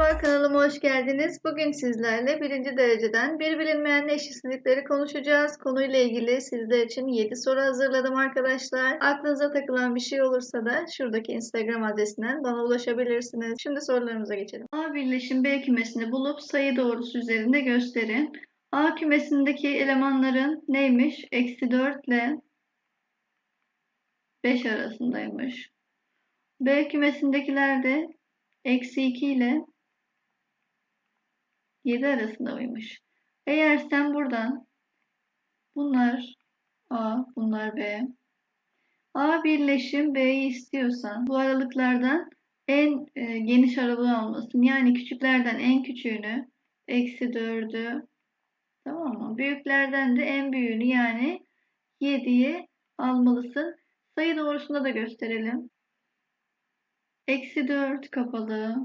Merhaba kanalıma hoş geldiniz. Bugün sizlerle birinci dereceden bir bilinmeyen eşitsizlikleri konuşacağız. Konuyla ilgili sizler için 7 soru hazırladım arkadaşlar. Aklınıza takılan bir şey olursa da şuradaki Instagram adresinden bana ulaşabilirsiniz. Şimdi sorularımıza geçelim. A birleşim B kümesini bulup sayı doğrusu üzerinde gösterin. A kümesindeki elemanların neymiş? Eksi 4 ile 5 arasındaymış. B kümesindekiler de eksi 2 ile 7 arasında uymuş. Eğer sen buradan bunlar A, bunlar B. A birleşim B'yi istiyorsan bu aralıklardan en e, geniş aralığı almasın. Yani küçüklerden en küçüğünü eksi 4'ü tamam mı? Büyüklerden de en büyüğünü yani 7'yi almalısın. Sayı doğrusunda da gösterelim. Eksi 4 kapalı.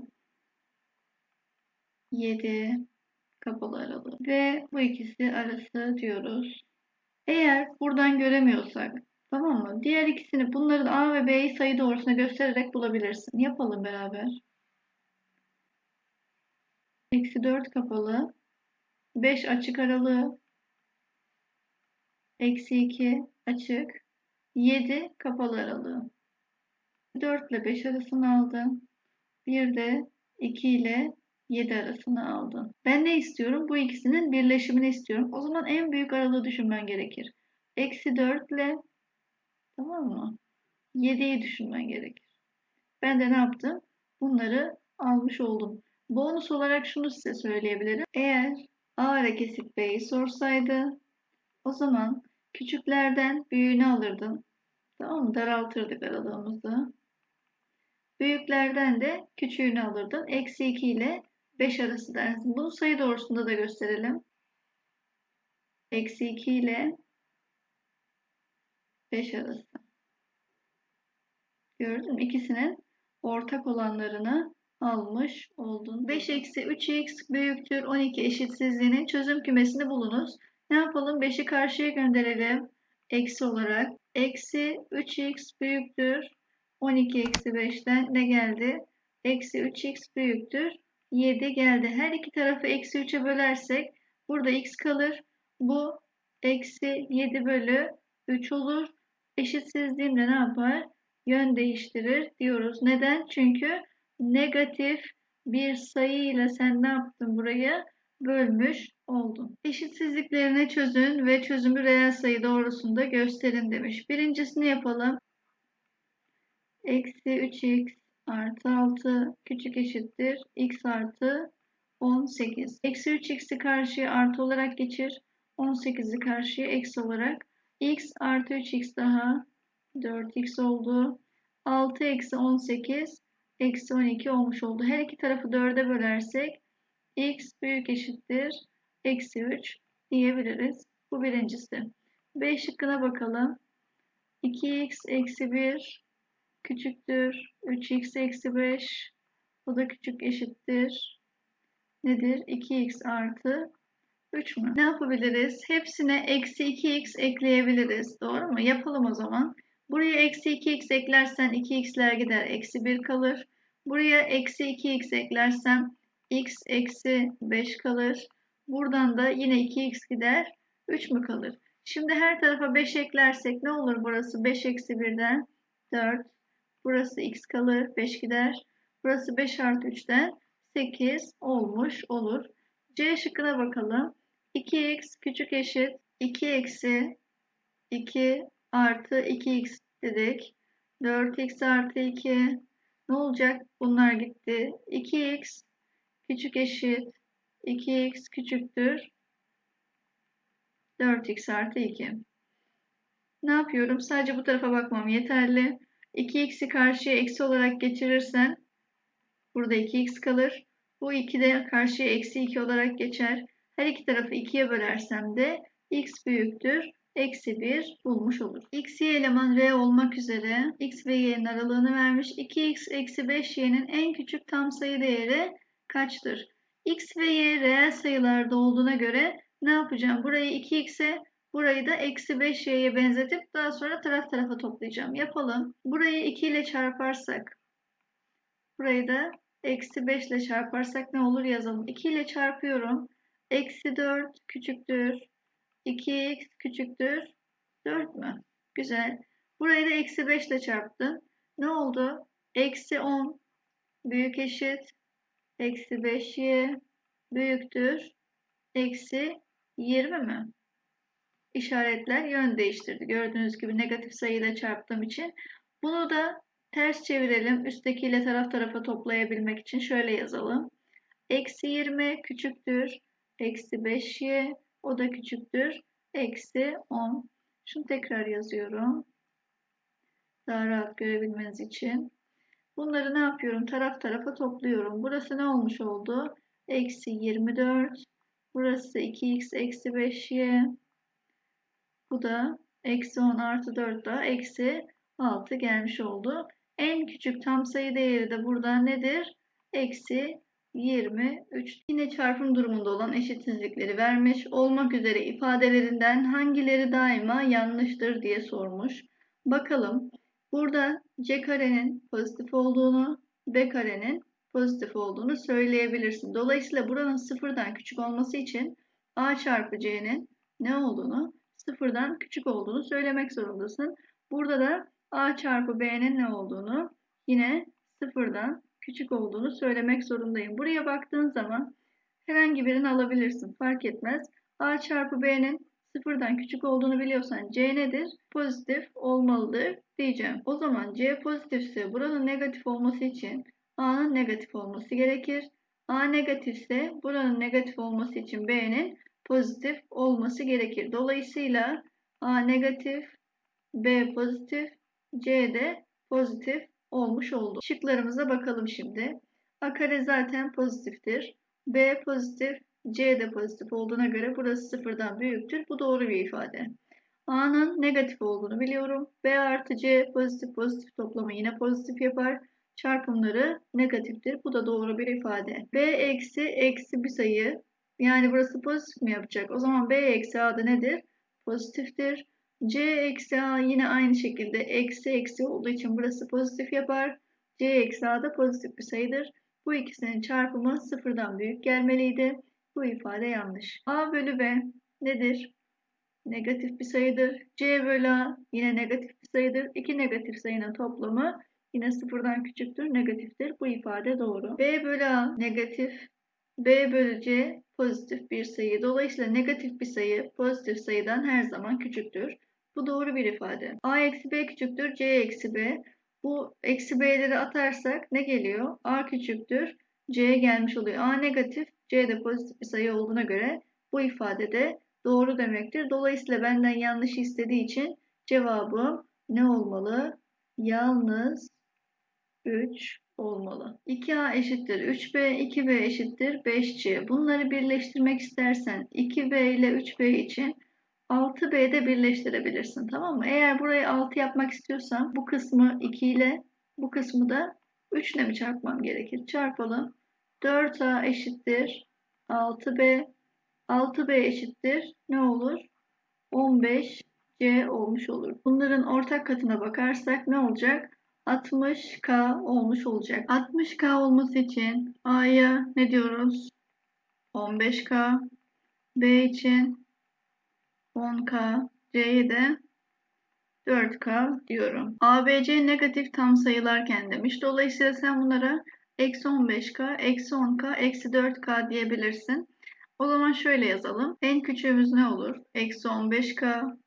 7 kapalı aralığı. Ve bu ikisi arası diyoruz. Eğer buradan göremiyorsak tamam mı? Diğer ikisini bunların A ve B'yi sayı doğrusuna göstererek bulabilirsin. Yapalım beraber. Eksi 4 kapalı. 5 açık aralığı. Eksi 2 açık. 7 kapalı aralığı. 4 ile 5 arasını aldım. Bir de 2 ile 7 arasını aldım. Ben ne istiyorum? Bu ikisinin birleşimini istiyorum. O zaman en büyük aralığı düşünmen gerekir. Eksi 4 ile tamam mı? 7'yi düşünmen gerekir. Ben de ne yaptım? Bunları almış oldum. Bonus olarak şunu size söyleyebilirim. Eğer A ara kesik B'yi sorsaydı o zaman küçüklerden büyüğünü alırdım. Tamam mı? Daraltırdık aralığımızı. Büyüklerden de küçüğünü alırdım. Eksi 2 ile 5 arası dersin. Bunu sayı doğrusunda da gösterelim. Eksi 2 ile 5 arası. Gördün mü? İkisinin ortak olanlarını almış oldun. 5 eksi 3x büyüktür 12 eşitsizliğinin çözüm kümesini bulunuz. Ne yapalım? 5'i karşıya gönderelim. Eksi olarak. Eksi 3x büyüktür 12 eksi 5'ten ne geldi? Eksi 3x büyüktür. 7 geldi. Her iki tarafı eksi 3'e bölersek burada x kalır. Bu eksi 7 bölü 3 olur. Eşitsizliğimde ne yapar? Yön değiştirir diyoruz. Neden? Çünkü negatif bir sayı ile sen ne yaptın burayı? Bölmüş oldun. Eşitsizliklerini çözün ve çözümü reel sayı doğrusunda gösterin demiş. Birincisini yapalım eksi 3x artı 6 küçük eşittir x artı 18. Eksi 3x'i karşıya artı olarak geçir. 18'i karşıya eksi olarak. x artı 3x daha 4x oldu. 6 eksi 18 eksi 12 olmuş oldu. Her iki tarafı 4'e bölersek x büyük eşittir eksi 3 diyebiliriz. Bu birincisi. B şıkkına bakalım. 2x eksi 1 küçüktür. 3x eksi 5. Bu da küçük eşittir. Nedir? 2x artı 3 mü? Ne yapabiliriz? Hepsine eksi 2x ekleyebiliriz. Doğru mu? Yapalım o zaman. Buraya eksi 2x eklersen 2x'ler gider. Eksi 1 kalır. Buraya eksi 2x eklersem x eksi 5 kalır. Buradan da yine 2x gider. 3 mü kalır? Şimdi her tarafa 5 eklersek ne olur burası? 5 eksi 1'den 4. Burası x kalır. 5 gider. Burası 5 artı 3'ten 8 olmuş olur. C şıkkına bakalım. 2x küçük eşit 2 eksi 2 artı 2x dedik. 4x artı 2 ne olacak? Bunlar gitti. 2x küçük eşit 2x küçüktür 4x artı 2. Ne yapıyorum? Sadece bu tarafa bakmam yeterli. 2x'i karşıya eksi olarak geçirirsen burada 2x kalır. Bu 2 de karşıya eksi 2 olarak geçer. Her iki tarafı 2'ye bölersem de x büyüktür. Eksi 1 bulmuş olur. x, y eleman r olmak üzere x ve y'nin aralığını vermiş. 2x eksi 5y'nin en küçük tam sayı değeri kaçtır? x ve y reel sayılarda olduğuna göre ne yapacağım? Burayı 2x'e Burayı da eksi 5y'ye benzetip daha sonra taraf tarafa toplayacağım. Yapalım. Burayı 2 ile çarparsak burayı da eksi 5 ile çarparsak ne olur yazalım. 2 ile çarpıyorum. Eksi 4 küçüktür. 2x küçüktür. 4 mü? Güzel. Burayı da eksi 5 ile çarptım. Ne oldu? Eksi 10 büyük eşit. Eksi 5y büyüktür. Eksi 20 mi? İşaretler yön değiştirdi. Gördüğünüz gibi negatif sayıyla çarptığım için. Bunu da ters çevirelim. Üsttekiyle taraf tarafa toplayabilmek için şöyle yazalım. Eksi 20 küçüktür. Eksi 5y o da küçüktür. Eksi 10. Şunu tekrar yazıyorum. Daha rahat görebilmeniz için. Bunları ne yapıyorum? Taraf tarafa topluyorum. Burası ne olmuş oldu? Eksi 24. Burası 2x eksi 5y. Bu da eksi 10 artı 4 da eksi 6 gelmiş oldu. En küçük tam sayı değeri de burada nedir? Eksi 23. Yine çarpım durumunda olan eşitsizlikleri vermiş. Olmak üzere ifadelerinden hangileri daima yanlıştır diye sormuş. Bakalım. Burada c karenin pozitif olduğunu, b karenin pozitif olduğunu söyleyebilirsin. Dolayısıyla buranın sıfırdan küçük olması için a çarpı c'nin ne olduğunu, sıfırdan küçük olduğunu söylemek zorundasın. Burada da a çarpı b'nin ne olduğunu, yine sıfırdan küçük olduğunu söylemek zorundayım. Buraya baktığın zaman herhangi birini alabilirsin. Fark etmez. A çarpı B'nin sıfırdan küçük olduğunu biliyorsan C nedir? Pozitif olmalıdır diyeceğim. O zaman C pozitifse buranın negatif olması için A'nın negatif olması gerekir. A negatifse buranın negatif olması için B'nin pozitif olması gerekir. Dolayısıyla A negatif, B pozitif, C de pozitif olmuş oldu. Şıklarımıza bakalım şimdi. A kare zaten pozitiftir. B pozitif, C de pozitif olduğuna göre burası sıfırdan büyüktür. Bu doğru bir ifade. A'nın negatif olduğunu biliyorum. B artı C pozitif pozitif toplamı yine pozitif yapar. Çarpımları negatiftir. Bu da doğru bir ifade. B eksi eksi bir sayı. Yani burası pozitif mi yapacak? O zaman B eksi A'da nedir? Pozitiftir. C eksi A yine aynı şekilde eksi eksi olduğu için burası pozitif yapar. C eksi A da pozitif bir sayıdır. Bu ikisinin çarpımı sıfırdan büyük gelmeliydi. Bu ifade yanlış. A bölü B nedir? Negatif bir sayıdır. C bölü A yine negatif bir sayıdır. İki negatif sayının toplamı yine sıfırdan küçüktür, negatiftir. Bu ifade doğru. B bölü A negatif. B bölü C pozitif bir sayı. Dolayısıyla negatif bir sayı pozitif sayıdan her zaman küçüktür. Bu doğru bir ifade. A eksi B küçüktür C eksi B. Bu eksi B'leri atarsak ne geliyor? A küçüktür C gelmiş oluyor. A negatif C de pozitif bir sayı olduğuna göre bu ifade de doğru demektir. Dolayısıyla benden yanlış istediği için cevabım ne olmalı? Yalnız 3 olmalı. 2A eşittir 3B, 2B eşittir 5C. Bunları birleştirmek istersen 2B ile 3B için 6B'de birleştirebilirsin. Tamam mı? Eğer burayı 6 yapmak istiyorsan bu kısmı 2 ile bu kısmı da 3 ile mi çarpmam gerekir? Çarpalım. 4A eşittir 6B. 6B eşittir ne olur? 15C olmuş olur. Bunların ortak katına bakarsak ne olacak? 60K olmuş olacak. 60K olması için A'ya ne diyoruz? 15K. B için 10K, C'ye de 4K diyorum. ABC negatif tam sayılarken demiş. Dolayısıyla sen bunlara eksi 15K, eksi 10K, eksi 4K diyebilirsin. O zaman şöyle yazalım. En küçüğümüz ne olur? Eksi 15K,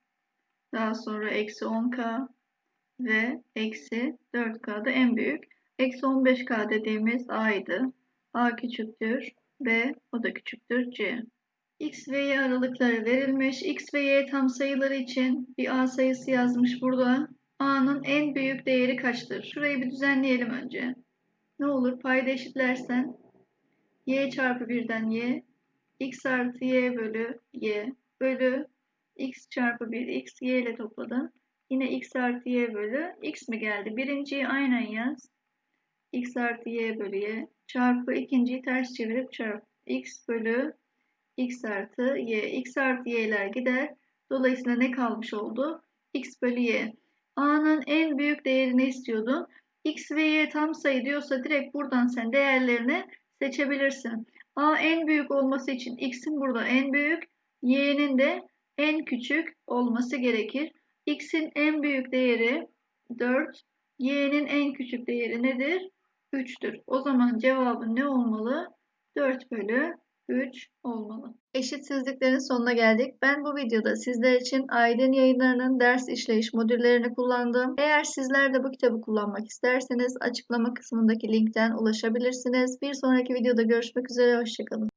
daha sonra eksi 10K ve eksi 4K da en büyük. Eksi 15K dediğimiz A'ydı. A küçüktür, B o da küçüktür, C. X ve Y aralıkları verilmiş. X ve Y tam sayıları için bir A sayısı yazmış burada. A'nın en büyük değeri kaçtır? Şurayı bir düzenleyelim önce. Ne olur payda eşitlersen Y çarpı 1'den Y X artı Y bölü Y bölü X çarpı 1 X Y ile topladın. Yine X artı Y bölü X mi geldi? Birinciyi aynen yaz. X artı Y bölü Y çarpı ikinciyi ters çevirip çarp. X bölü x artı y. x artı y'ler gider. Dolayısıyla ne kalmış oldu? x bölü y. A'nın en büyük değerini istiyordun. X ve Y tam sayı diyorsa direkt buradan sen değerlerini seçebilirsin. A en büyük olması için X'in burada en büyük, Y'nin de en küçük olması gerekir. X'in en büyük değeri 4, Y'nin en küçük değeri nedir? 3'tür. O zaman cevabı ne olmalı? 4 bölü 3 olmalı. Eşitsizliklerin sonuna geldik. Ben bu videoda sizler için Aydın yayınlarının ders işleyiş modüllerini kullandım. Eğer sizler de bu kitabı kullanmak isterseniz açıklama kısmındaki linkten ulaşabilirsiniz. Bir sonraki videoda görüşmek üzere. Hoşçakalın.